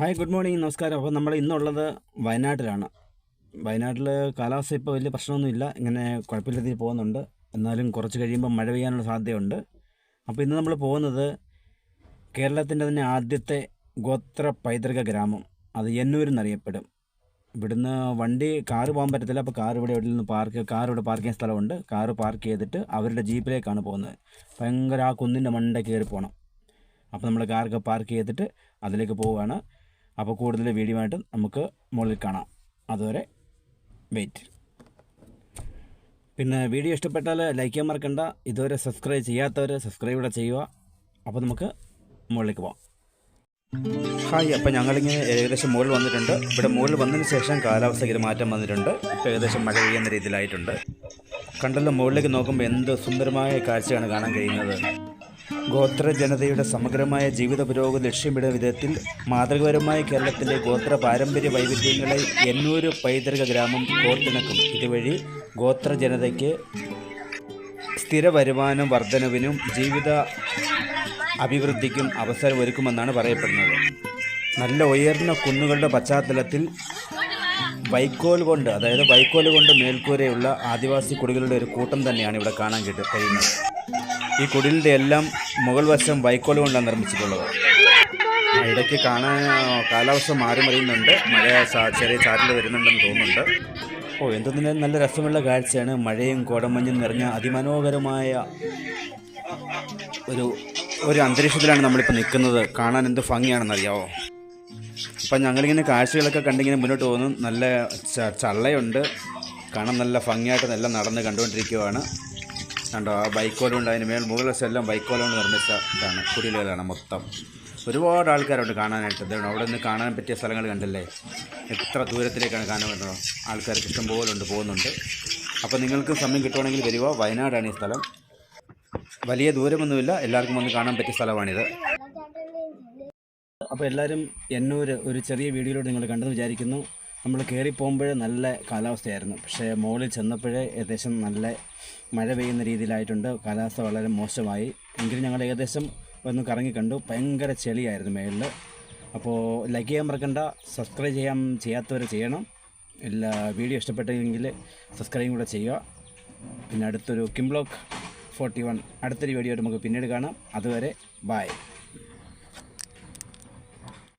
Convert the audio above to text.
Hi good morning. നമസ്കാരം. അപ്പോൾ നമ്മൾ ഇന്നുള്ളത് വയനാട്ടിലാണ്. വയനാട്ടിൽ കാലാവസ്ഥ ഇപ്പോൾ വലിയ പ്രശ്നമൊന്നുമില്ല. ഇങ്ങനെ കുഴപ്പമില്ലാത്ത രീതിയിൽ പോകുന്നുണ്ട്. എന്നാലും കുറച്ച് കഴിയുമ്പോൾ മഴ പെയ്യാനുള്ള സാധ്യതയുണ്ട്. അപ്പോൾ ഇന്ന് നമ്മൾ പോകുന്നത് കേരളത്തിന്റെ തന്നെ ആദ്യത്തെ ഗോത്ര പൈതൃക ഗ്രാമം. അത് എന്നൂർ എന്നറിയപ്പെടും. ഇവിടുന്ന് വണ്ടി കാറ് പോകാൻ പറ്റത്തില്ല. അപ്പോൾ കാർ ഇവിടെ എവിടെ നിന്ന് പാർക്ക് കാർ ഇവിടെ പാർക്ക് ചെയ്യാൻ സ്ഥലമുണ്ട്. കാറ് പാർക്ക് ചെയ്തിട്ട് അവരുടെ ജീപ്പിലേക്കാണ് പോകുന്നത്. ഭയങ്കര ആ കുന്നിന്റെ മണ്ട കയറി പോകണം. അപ്പോൾ നമ്മൾ കാറൊക്കെ പാർക്ക് ചെയ്തിട്ട് അതിലേക്ക് പോവുകയാണ്. അപ്പോൾ കൂടുതൽ വീഡിയോ നമുക്ക് മുകളിൽ കാണാം. അതുവരെ വെയിറ്റ് പിന്നെ വീഡിയോ ഇഷ്ടപ്പെട്ടാൽ ലൈക്ക് ചെയ്യാൻ മറക്കണ്ട. ഇതുവരെ സബ്സ്ക്രൈബ് ചെയ്യാത്തവർ സബ്സ്ക്രൈബ് കൂടെ ചെയ്യുക. അപ്പോൾ നമുക്ക് മുകളിലേക്ക് പോവാം. ഹായ് അപ്പോൾ ഞങ്ങളിങ്ങനെ ഏകദേശം മുകളിൽ വന്നിട്ടുണ്ട്. ഇവിടെ മുകളിൽ വന്നതിന് ശേഷം കാലാവസ്ഥയ്ക്ക് മാറ്റം വന്നിട്ടുണ്ട്. ഇപ്പോൾ ഏകദേശം മഴ പെയ്യുന്ന രീതിയിലായിട്ടുണ്ട്. കണ്ടല്ലോ മുകളിലേക്ക് നോക്കുമ്പോൾ എന്ത് സുന്ദരമായ കാഴ്ചയാണ് കാണാൻ കഴിയുന്നത്. ഗോത്ര ജനതയുടെ സമഗ്രമായ ജീവിത പുരോഗതി ലക്ഷ്യമിടുന്ന വിധത്തിൽ മാതൃകപരമായ കേരളത്തിലെ ഗോത്ര പാരമ്പര്യ വൈവിധ്യങ്ങളെ എന്നൂര് പൈതൃക ഗ്രാമം കോർത്തിണക്കും. ഇതുവഴി ഗോത്ര ജനതയ്ക്ക് സ്ഥിര വരുമാനം വർധനവിനും ജീവിത അഭിവൃദ്ധിക്കും അവസരം അവസരമൊരുക്കുമെന്നാണ് പറയപ്പെടുന്നത്. നല്ല ഉയർന്ന കുന്നുകളുടെ പശ്ചാത്തലത്തിൽ വൈക്കോൽ കൊണ്ട് അതായത് വൈക്കോൽ കൊണ്ട് മേൽക്കൂരയുള്ള ആദിവാസി കുടികളുടെ ഒരു കൂട്ടം തന്നെയാണ് ഇവിടെ കാണാൻ കിട്ടുന്നത് ഈ കുടിലിന്റെ എല്ലാം മുകൾ വശം വൈക്കോൽ കൊണ്ടാണ് നിർമ്മിച്ചിട്ടുള്ളത് ഇടയ്ക്ക് കാണാൻ കാലാവസ്ഥ മാറി മറിയുന്നുണ്ട്. മഴ ചെറിയ ചാറ്റൽ വരുന്നുണ്ടെന്ന് തോന്നുന്നുണ്ട്. ഓ എന്തെന്നിലും നല്ല രസമുള്ള കാഴ്ചയാണ്. മഴയും കോടമഞ്ഞും നിറഞ്ഞ അതിമനോഹരമായ ഒരു ഒരു അന്തരീക്ഷത്തിലാണ് നമ്മളിപ്പോൾ നിൽക്കുന്നത്. കാണാൻ എന്ത് ഭംഗിയാണെന്നറിയാവോ? അപ്പം ഞങ്ങളിങ്ങനെ കാഴ്ചകളൊക്കെ കണ്ടിങ്ങനെ മുന്നോട്ട് പോകുന്നു. നല്ല ചള്ളയുണ്ട്. കാണാൻ നല്ല ഭംഗിയായിട്ട് എല്ലാം നടന്ന് കണ്ടുകൊണ്ടിരിക്കുകയാണ് കണ്ടോ? ആ ബൈക്കോലുണ്ട് അതിന് മേൽ മുകളിലെ സെല്ലാം ബൈക്കോലുകൊണ്ട് നിർമ്മിച്ച ഇതാണ് കുടിലുകളാണ് മൊത്തം. ഒരുപാട് ആൾക്കാരുണ്ട് കാണാനായിട്ട്. ഇതാണ് അവിടെ നിന്ന് കാണാൻ പറ്റിയ സ്ഥലങ്ങൾ കണ്ടല്ലേ? എത്ര ദൂരത്തിലേക്കാണ് കാണാൻ പറ്റുന്നത്? ആൾക്കാർക്ക് ഇഷ്ടംപോലെ ഉണ്ട് പോകുന്നുണ്ട്. അപ്പോൾ നിങ്ങൾക്ക് സമയം കിട്ടുവാണെങ്കിൽ വരിക വയനാടാണ് ഈ സ്ഥലം. വലിയ ദൂരമൊന്നുമില്ല എല്ലാവർക്കും വന്ന് കാണാൻ പറ്റിയ സ്ഥലമാണിത്. അപ്പോൾ എല്ലാവരും എന്നൂർ ഒരു ചെറിയ വീഡിയോയിലൂടെ നിങ്ങൾ കണ്ടെന്ന് വിചാരിക്കുന്നു. നമ്മൾ കയറി പോകുമ്പോഴേ നല്ല കാലാവസ്ഥയായിരുന്നു. പക്ഷേ മുകളിൽ ചെന്നപ്പോഴേ ഏകദേശം നല്ല മഴ പെയ്യുന്ന രീതിയിലായിട്ടുണ്ട്. കാലാവസ്ഥ വളരെ മോശമായി. എങ്കിലും ഞങ്ങൾ ഏകദേശം ഒന്ന് കറങ്ങി കണ്ടു. ഭയങ്കര ചെളിയായിരുന്നു മേളിൽ അപ്പോൾ ലൈക്ക് ചെയ്യാൻ മറക്കണ്ട. സബ്സ്ക്രൈബ് ചെയ്യാൻ ചെയ്യാത്തവരെ ചെയ്യണം. എല്ലാ വീഡിയോ ഇഷ്ടപ്പെട്ടെങ്കിൽ സബ്സ്ക്രൈബും കൂടെ ചെയ്യുക. പിന്നെ അടുത്തൊരു കിംബ്ലോക്ക് ഫോർട്ടി വൺ അടുത്തൊരു വീഡിയോ നമുക്ക് പിന്നീട് കാണാം. അതുവരെ ബായ്